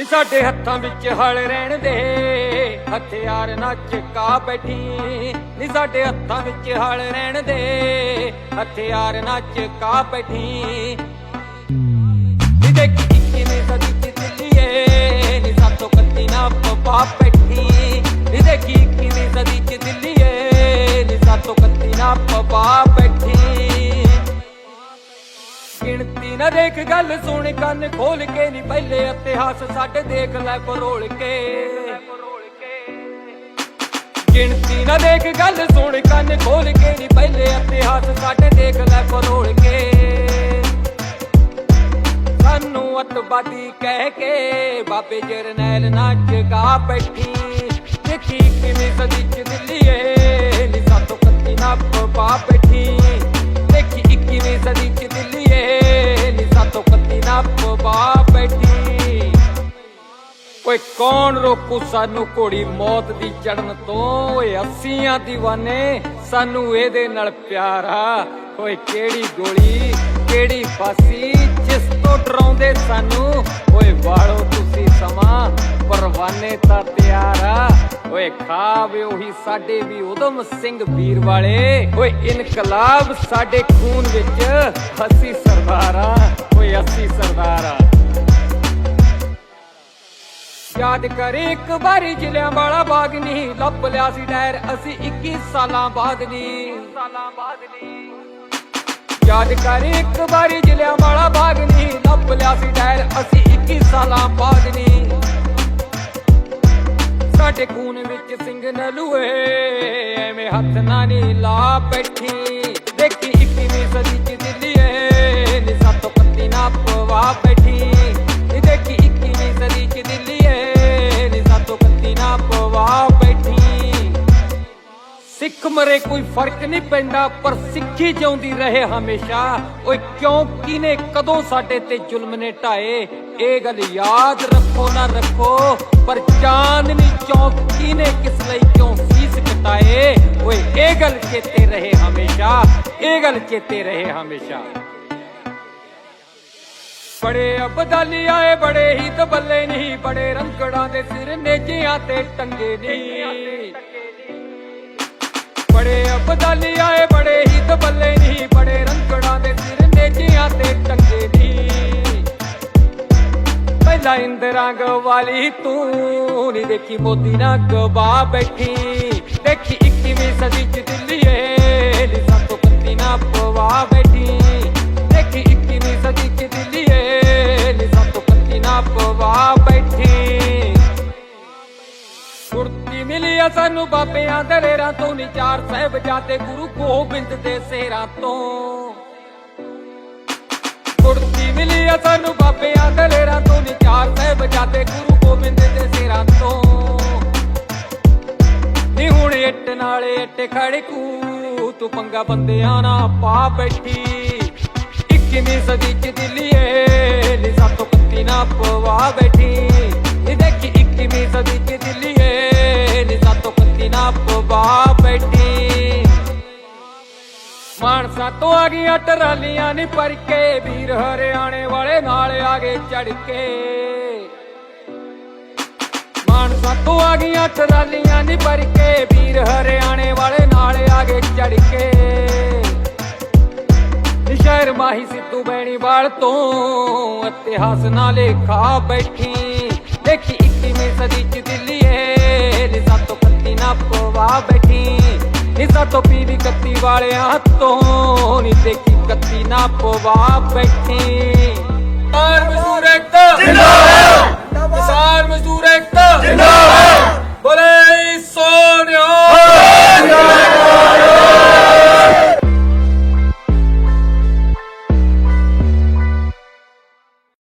ਨੀ ਸਾਡੇ ਹੱਥਾਂ ਵਿੱਚ ਹਲ ਰਹਿਣ ਦੇ। ਹਥਿਆਰ ਨਾ ਚਕਾ ਬੈਠੀ ਨੀ ਸਾਡੇ ਹੱਥਾਂ ਵਿੱਚ ਹਲ ਰਹਿਣ ਦੇ। ਹਥਿਆਰ ਨਾ ਚਕਾ ਬੈਠੀ। ਨੀ ਦੇਖੀ ਕਿਵੇਂ ਸਦੀ ਚ ਦਿੱਲੀਏ ਨੀ ਸਾਤੋਂ ਕੱਤੀ ਨਾ ਪਪਾ ਬੈਠੀ। ਨੀ ਦੇਖੀ ਗਿਣਤੀ ਨਾ ਗੱਲ ਸੁਣ ਕੰਨ ਖੋਲ ਕੇ ਨਹੀਂ ਪਹਿਲੇ ਇਤਿਹਾਸ ਸਾਡੇ ਦੇਖ ਲੈ ਪਰੋਲ ਕੇ। ਗਿਣਤੀ ਨਾ ਦੇਖ, ਗੱਲ ਸੁਣ ਕੰਨ ਖੋਲ ਕੇ ਨਹੀਂ ਪਹਿਲੇ ਇਤਿਹਾਸ ਸਾਡੇ ਦੇਖ ਲੈ ਪਰੋਲ ਕੇ। ਸਾਨੂੰ ਅਤਵਾਦੀ ਕਹਿ ਕੇ ਬਾਬੇ ਜਰਨੈਲ ਨਾ ਜਗਾ ਬੈਠੀ। ਦੇਖੀ ਕਿਵੇਂ ਸਦੀ ਚ ਦਿੱਲੀਏ ਨੀ ਸਾਤੋਂ ਕੱਤੀ ਨਾ ਪਵਾ ਬੈਠੀ। ਓਏ ਕੌਣ ਰੋਕੂ ਸਾਨੂੰ ਘੋੜੀ ਮੌਤ ਦੀ ਚੜਨ ਤੋਂ? ਓਏ ਅੱਸੀਆਂ دیਵਾਨੇ ਸਾਨੂੰ ਇਹਦੇ ਨਾਲ ਪਿਆਰਾ ਓਏ ਕਿਹੜੀ ਗੋਲੀ, ਕਿਹੜੀ ਫਾਸੀ, ਜਿਸ ਤੋਂ ਡਰਾਉਂਦੇ ਸਾਨੂੰ? ਓਏ ਵਾਲੋ ਤੁਸੀਂ ਸਮਾਂ, ਪਰਵਾਨੇ ਤਾਂ ਤਿਆਰਾ ਓਏ ਖਾਵੇ ਉਹੀ ਸਾਡੇ ਵੀ ਉਦਮ ਸਿੰਘ ਵੀਰ ਵਾਲੇ। ਓਏ ਇਨਕਲਾਬ ਸਾਡੇ ਖੂਨ ਵਿੱਚ ਹੱਸੀ ਸਰਦਾਰਾ ਓਏ ਅੱਸੀ ਸਰਦਾਰਾ ਯਾਦ ਕਰੇ, ਇੱਕ ਵਾਰੀ ਜ਼ਿਲ੍ਹਿਆਂ ਵਾਲਾ ਬਾਗ ਨਹੀਂ, ਲੱਭ ਲਿਆ ਸੀ ਡੈਰ ਅਸੀਂ 21 ਸਾਲਾਂ ਬਾਅਦ ਨਹੀਂ ਸਾਲਾਂ ਬਾਅਦ ਨਹੀਂ ਯਾਦ ਕਰੇ, ਇੱਕ ਵਾਰੀ ਜਿਲਿਆਂ ਵਾਲਾ ਬਾਗ ਨਹੀਂ, ਲੱਭ ਲਿਆ ਸੀ ਡੈਰ ਅਸੀਂ 21 ਸਾਲਾਂ ਬਾਅਦ ਨਹੀਂ ਸਾਡੇ ਖੂਨ ਵਿੱਚ ਸਿੰਘ ਨਲੂਏ ਐਵੇਂ ਹੱਥ ਨਾ ਨੀ ਲਾ ਬੈਠੀ। ਨਾ ਬੈਠੀ। ਸਿੱਖ ਮਰੇ ਕੋਈ ਫ਼ਰਕ ਨਹੀਂ ਪੈਂਦਾ, ਪਰ ਸਿੱਖੀ ਜਿਉਂਦੀ ਰਹੇ ਹਮੇਸ਼ਾ। ਓਏ ਕਿਉਂ ਕਿਨੇ ਕਦੋਂ ਸਾਡੇ ਤੇ ਜ਼ੁਲਮ ਨੇ ਢਾਏ? ਇਹ ਗੱਲ ਯਾਦ ਰੱਖੋ, ਨਾ ਰੱਖੋ। ਪਰ ਚਾਂਦਨੀ ਚੌਕ ਕਿਨੇ ਕਿਸ ਲਈ ਕਿਉਂ ਸੀਸ ਕਟਾਏ? ਓਏ ਇਹ ਗੱਲ ਚੇਤੇ ਰਹੇ ਹਮੇਸ਼ਾ, ਇਹ ਗੱਲ ਚੇਤੇ ਰਹੇ ਹਮੇਸ਼ਾ। ਬੜੇ ਅਬਦਾਲੀ ਆਏ ਬੜੇ ਹੀ ਤਬੱਲੇ ਨਹੀਂ, ਬੜੇ ਰੰਗੜਾਂ ਦੇ ਸਿਰ ਨੇਜਿਆਂ ਤੇ ਟੰਗੇ ਨਹੀਂ ਬੜੇ ਅਬਦਾਲੀ ਆਏ ਬੜੇ ਹੀ ਤਬੱਲੇ ਨਹੀਂ, ਬੜੇ ਰੰਗੜਾਂ ਦੇ ਸਿਰ ਨੇਜਿਆਂ ਤੇ ਟੰਗੇ ਨਹੀਂ ਪਹਿਲਾ ਇੰਦਰਾਂਗ ਵਾਲੀ ਤੂੰ ਨਹੀਂ ਦੇਖੀ, ਮੋਦੀ ਨਾ ਗਵਾ ਬੈਠੀ। ਦੇਖੀ 21ਵੀਂ ਸਦੀ ਚ ਗੁਰਤੀ ਮਿਲੀ ਆ ਸਾਨੂੰ ਬਾਬਿਆਂ ਦਲੇਰਾਂ ਤੋਂ। ਨੀ ਚਾਰ ਸਾਹਿਬਜ਼ਾਦੇ ਗੁਰੂ ਗੋਬਿੰਦ ਦੇ ਸੇਰਾਂ ਤੋਂ। ਗੁਰਤੀ ਮਿਲੀ ਆ ਸਾਨੂੰ ਬਾਬਿਆਂ ਦਲੇਰਾਂ ਤੋਂ। ਨੀ ਚਾਰ ਸਾਹਿਬਜ਼ਾਦੇ ਗੁਰੂ ਗੋਬਿੰਦ ਦੇ ਸੇਰਾਂ ਤੋਂ। ਨੀ ਹੁਣ ਇੱਟ ਨਾਲੇ ਇੱਟ ਖੜਕੂ ਤੂੰ ਪੰਗਾ ਬੰਦਿਆਂ ਨਾ ਪਾ ਬੈਠੀ। 21ਵੀਂ ਸਦੀ ਚ ਦਿੱਲੀਏ ਨੀ ਸਾਤੋਂ ਪੱਤੀ ਨਾ ਪਵਾ ਬੈਠੀ। ਮਾਨਸਾ ਤੋਂ ਆ ਗਈਆਂ ਟਰਾਲੀਆਂ ਨੀ ਭਰ ਕੇ ਵੀਰ ਹਰਿਆਣੇ ਵਾਲੇ ਨਾਲ ਆ ਗਏ ਚੜ ਕੇ ਮਾਨਸਾ ਤੋਂ ਆ ਗਈਆਂ ਟਰਾਲੀਆਂ ਨੀ ਭਰ ਕੇ ਵੀਰ ਹਰਿਆਣੇ ਵਾਲੇ ਨਾਲ ਆ ਗਏ ਚੜ ਕੇ ਸ਼ਹਿਰ ਮਾਹੀ ਸਿੱਧੂ ਬੈਣੀ ਵਾਲ ਤੋਂ ਇਤਿਹਾਸ ਨਾਲ ਲੇਖਾ ਬੈਠੀ। ਦੇਖੀ 21ਵੀਂ ਸਦੀ ਚ ਦਿੱਲੀਏ, ਨੀ ਸਾਤੋਂ ਪੱਤੀ ਨਾ ਪਵਾ ਬੈਠੀ। ਨੀ ਸਾਤੋਂ ਪੀਵੀ ਵਾਲਿਆਂ ਤੋਂ ਨੀ ਦੇਖੀ ਕੱਤੀ ਨਾ ਪਵਾ ਬੈਠੀ।